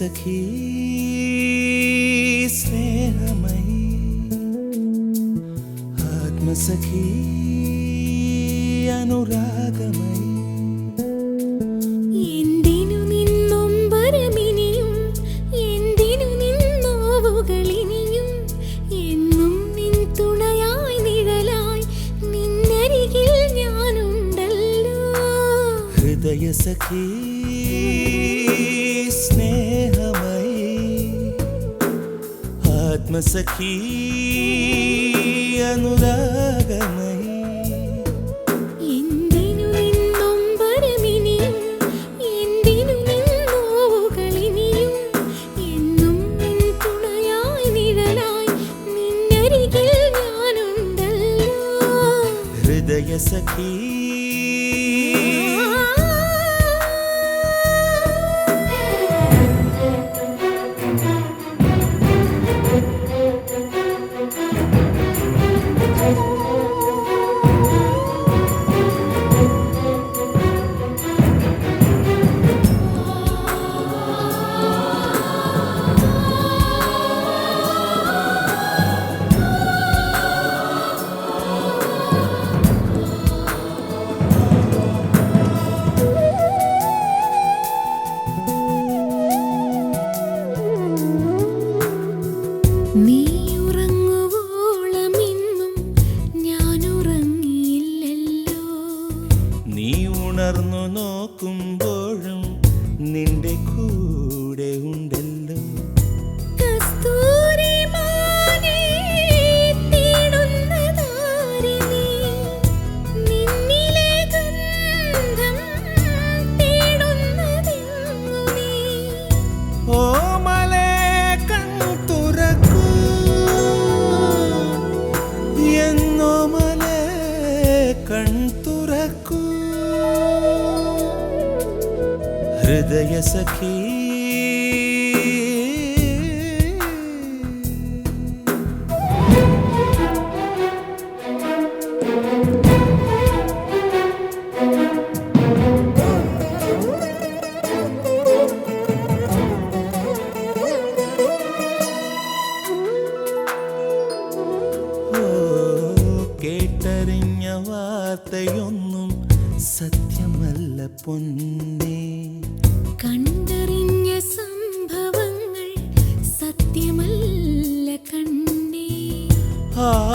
सखी स्नेहमयी आत्मसखी अनुरागमयी keep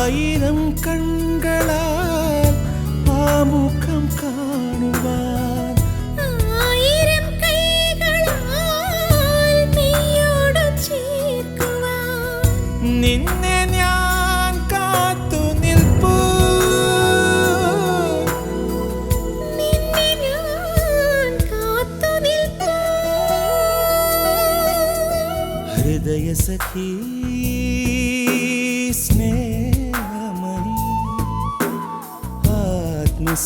ആയിരം കൺകളാൽ ആമുഖം കാണുവാൻ. ആയിരം കൈകളാൽ നീയോട് ചേർക്കുവാൻ. നിന്നെ ഞാൻ കാത്തു നിൽപ്പു. നിന്നെ ഞാൻ കാത്തു നിൽപ്പു. ഹൃദയ സഖീ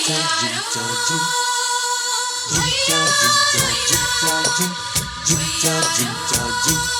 Jinja, jinja, jinja, jinja, jinja, jinja, jinja.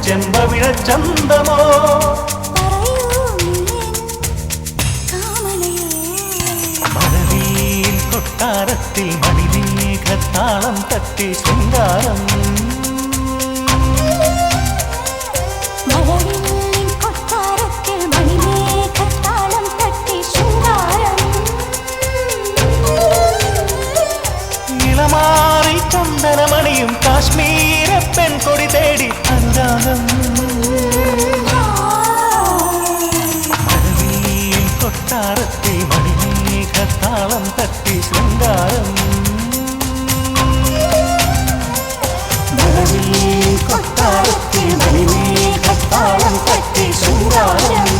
செம்பவிழச் சந்தமோ? மறவியில் கொட்டாரத்தில் மணிமேக தாளம் தட்டி சிங்காரம். വാസനമണിയും കാശ്മീര പെൺകൊടി തേടി അനുരാഗം. കൊട്ടാരത്തി കൊട്ടാരത്തെ മണിമേഘത്താളം തട്ടി ശൃംഗാരം. കൊട്ടാരത്തെ മണിമേഘത്താളം തട്ടി ശൃംഗാരം.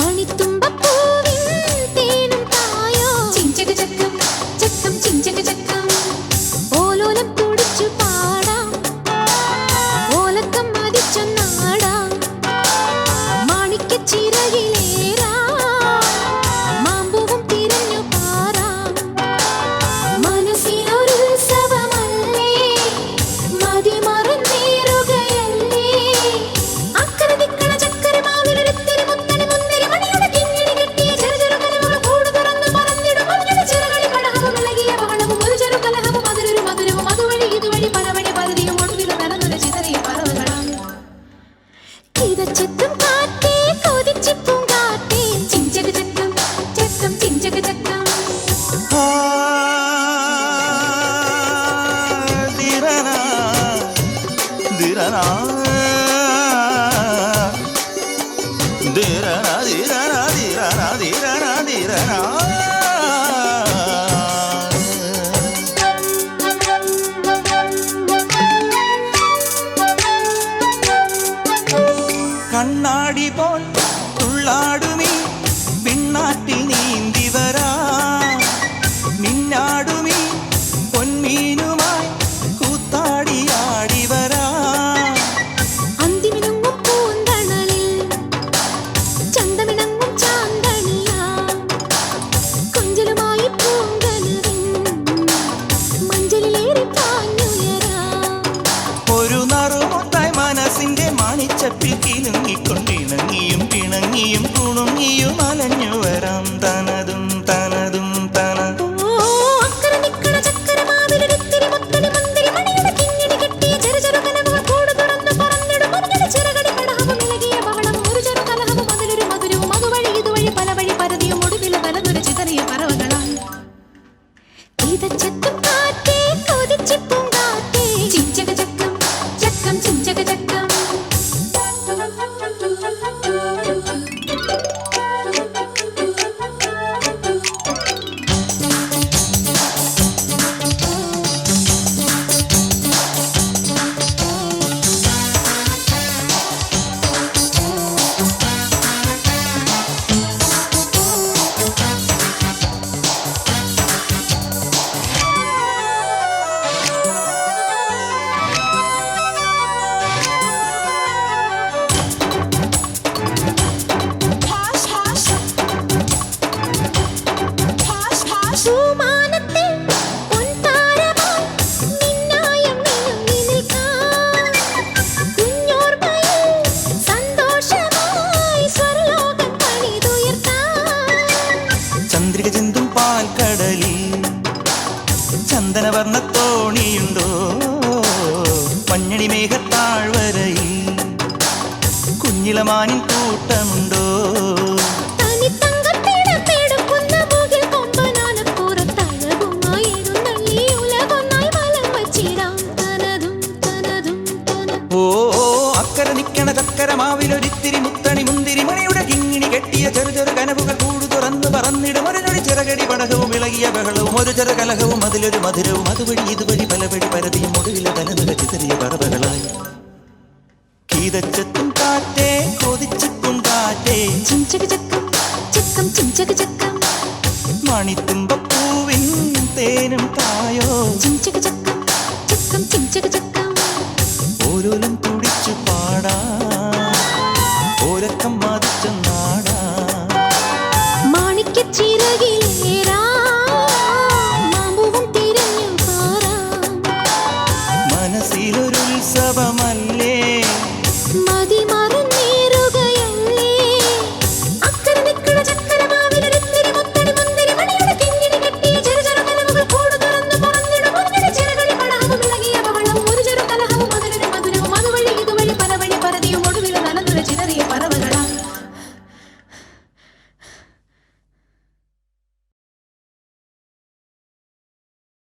மணித்து 나나 ഇതച്ചത്തും കാറ്റേ കൊതിച്ചത്തും കാറ്റേ ചിഞ്ചക ചക്കം ചക്കം ചിഞ്ചക ചക്കം. മണിത്തുമ്പൂവിൻ തേനും പായോ ചിഞ്ചക ചക്കം ചക്കം ചിഞ്ചക ചക്കം. ഓരോലും തുടിച്ചു പാടാ.